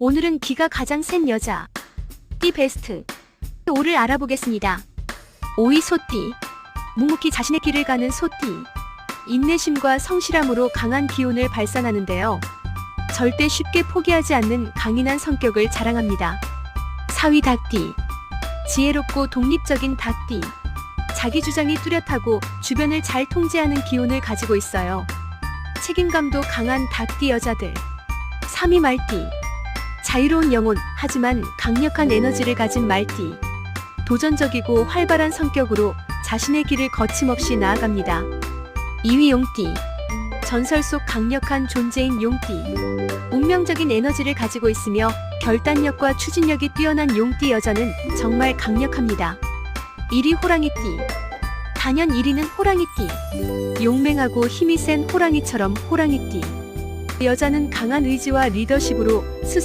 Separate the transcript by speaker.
Speaker 1: 오늘은 기가 가장 센 여자. 띠 베스트. 5를 알아보겠습니다. 5위 소띠. 묵묵히 자신의 길을 가는 소띠. 인내심과 성실함으로 강한 기운을 발산하는데요. 절대 쉽게 포기하지 않는 강인한 성격을 자랑합니다. 4위 닭띠. 지혜롭고 독립적인 닭띠. 자기 주장이 뚜렷하고 주변을 잘 통제하는 기운을 가지고 있어요. 책임감도 강한 닭띠 여자들. 3위 말띠. 자유로운 영혼, 하지만 강력한 에너지를 가진 말띠. 도전적이고 활발한 성격으로 자신의 길을 거침없이 나아갑니다. 2위 용띠. 전설 속 강력한 존재인 용띠. 운명적인 에너지를 가지고 있으며 결단력과 추진력이 뛰어난 용띠 여자는 정말 강력합니다. 1위 호랑이띠. 단연 1위는 호랑이띠. 용맹하고 힘이 센 호랑이처럼 호랑이띠. 여자는 강한 의지와 리더십으로 스스로